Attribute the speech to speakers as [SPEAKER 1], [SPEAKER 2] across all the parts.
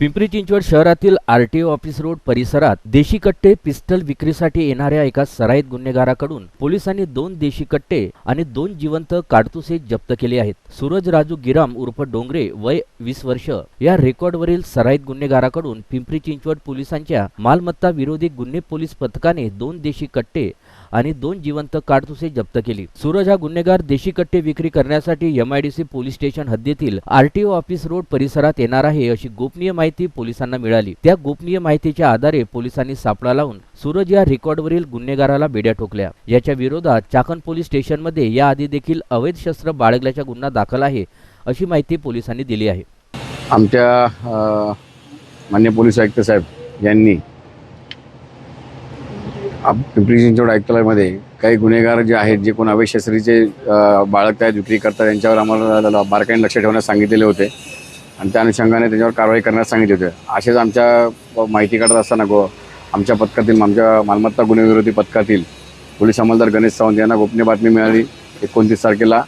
[SPEAKER 1] पिंपरी चिंचवड शहरातील RTO office road परिसरात देशी कट्टे पिस्टल विक्रीसाठी येणाऱ्या एका सराईत गुन्हेगाराकडून पोलिसांनी दोन देशी कट्टे आणि दोन जिवंत काडतुसे जप्त केले आहेत. सूरज राजू गिराम उर्फ डोंगरे वय वीस वर्ष या रेकॉर्डवरील सराईत गुन्हेगाराकडून पिंपरी चिंचवड पोलिसांच्या मालमत्ता विरोधी गुन्हे पोलीस पथकाने दोन देशी कट्टे आणि दोन जिवंत काडतुसे जप्त केली. सूरज हा गुन्हेगार देशी कट्टे विक्री करण्यासाठी एमआयडीसी पोलीस स्टेशन हद्दीतील आरटीओ ऑफिस रोड परिसरात येणार आहे अशी गोपनीय माहिती पोलिसांना मिळाली. त्या गोपनीय माहितीच्या आधारे पोलिसांनी सापळा लावून सूरज या रेकॉर्डवरील गुन्हेगाराला बेड्या ठोकल्या. याच्या विरोधात चाकण पोलीस स्टेशनमध्ये याआधी देखील अवैध शस्त्र बाळगल्याचा गुन्हा दाखल आहे अशी माहिती पोलिसांनी दिली आहे.
[SPEAKER 2] आमच्या मान्य पोलीस आयुक्त साहेब यांनी आप- पिंपरी चिंचवड आयुक्तालयामध्ये काही गुन्हेगार जे आहेत जे कोण अवैध शस्त्रीचे अ, बाळगत आहेत विक्री करतात त्यांच्यावर आम्हाला ल- बारकाईने लक्ष ठेवण्यास सांगितलेले होते. आणि त्या अनुषंगाने त्यांच्यावर कारवाई करण्यास सांगितले होते. असेच आमच्या माहिती काढत असताना गो आमच्या पथकातील आमच्या मालमत्ता गुन्हेविरोधी पथकातील पोलीस अंमलदार गणेश सावंत यांना गोपनीय बातमी मिळाली एकोणतीस तारखेला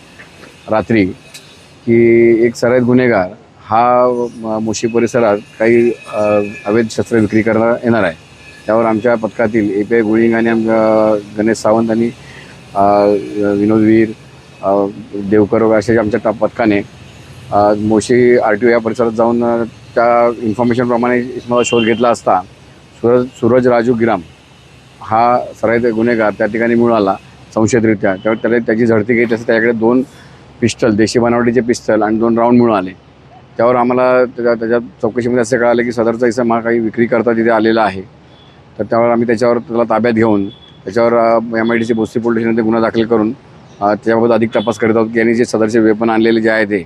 [SPEAKER 2] रात्री की एक सराईत गुन्हेगार हा म- मुशी परिसरात काही अवैध शस्त्र विक्री करणार येणार आहे. त्यावर आमच्या पथकातील ए पी आय गुळिंग आणि गणेश सावंत आणि विनोदवीर विनोद वीर देवकर वगैरे असे आमच्या टा- पथकाने मोशी आर टी ओ या परिसरात जाऊन त्या इन्फॉर्मेशनप्रमाणे मला शोध घेतला असता सूरज सूरज राजू गिराम हा सराईत गुन्हेगार त्या ठिकाणी मिळाला संशयितरित्या. त्यावर त्याला त्याची झडती घेतली असता त्याच्याकडे दोन पिस्टल देशी बनावटीचे पिस्टल आणि दोन राऊंड मिळून आले. त्यावर आम्हाला त्याच्या त्याच्या चौकशीमध्ये असे कळालं की सदरचा इसम हा काही विक्री करता तिथे आलेला आहे. तर त्यावर आम्ही त्याच्यावर त्याला ताब्यात घेऊन त्याच्यावर M I D C Bhosari police स्टेशनमध्ये गुन्हा दाखल करून अ, त्याच्याबाबत अधिक तपास करीत आहोत की यांनी जे सदरचे वेपन आणलेले जे आहे ते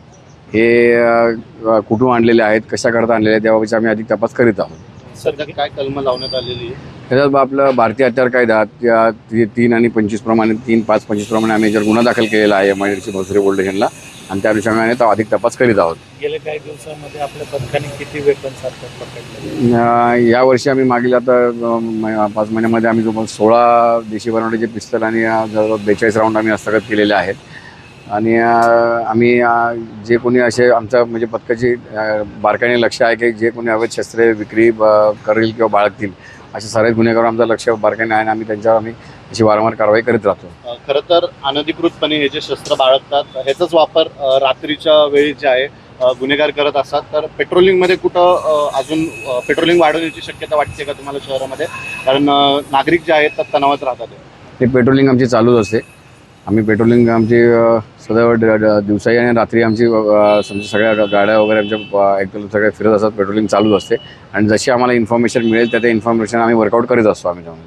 [SPEAKER 2] हे कुठून आणलेले आहेत कशा करता आणलेले आहेत त्याबाबतचे आम्ही अधिक तपास करीत आहोत.
[SPEAKER 3] सध्या काय कलम लावण्यात आलेली आहे?
[SPEAKER 2] त्याच्यात बा आपलं भारतीय हत्यार कायदा त्या तीन आणि पंचवीस प्रमाणे तीन पाच पंचवीस प्रमाणे आम्ही याच्यावर गुन्हा दाखल केलेला आहे M I D C Bhosari police स्टेशनला. आणि त्या अनुषंगाने तो अधिक तपास करीत आहोत.
[SPEAKER 3] गेल्या काही दिवसामध्ये आपल्या पथकाने किती पकडले?
[SPEAKER 2] अं, यावर्षी आम्ही मागील आता अं, म- पाच महिन्यामध्ये आम्ही जवळ सोळा देशी बनवण्याचे पिस्तल आणि अं, जवळजवळ बेचाळीस राऊंड आम्ही हस्तगत केलेले आहेत. आणि अं, आम्ही अं, जे कोणी असे आमचं म्हणजे पथकाची अं, बारकाईने लक्ष आहे की जे कोणी अवैध शस्त्रे विक्री ब- करेल किंवा बाळगतील असे सारे गुन्हेगार आमचं लक्ष बारकाईने आहे आणि आम्ही त्यांच्यावर आम्ही अशी वारंवार कारवाई करीत राहतो.
[SPEAKER 3] खरं तर अनधिकृतपणे हे जे शस्त्र बाळगतात ह्याचाच वापर रात्रीच्या वेळी जे आहे गुन्हेगार करत असतात. तर पेट्रोलिंगमध्ये कुठं अजून पेट्रोलिंग वाढवण्याची शक्यता वाटते का तुम्हाला शहरामध्ये? कारण नागरिक जे आहेत तर तणावात राहतात.
[SPEAKER 2] ते पेट्रोलिंग आमची चालूच असते. आम्ही पेट्रोलिंग आमची सदैव दिवसाही आणि रात्री आमची समजा सगळ्या गाड्या वगैरे आमच्या एकदम सगळ्या फिरत असतात. पेट्रोलिंग चालूच असते. आणि जशी आम्हाला इन्फॉर्मेशन मिळेल त्या त्या इन्फॉर्मेशन आम्ही वर्कआउट करीत असतो आम्ही त्यामध्ये.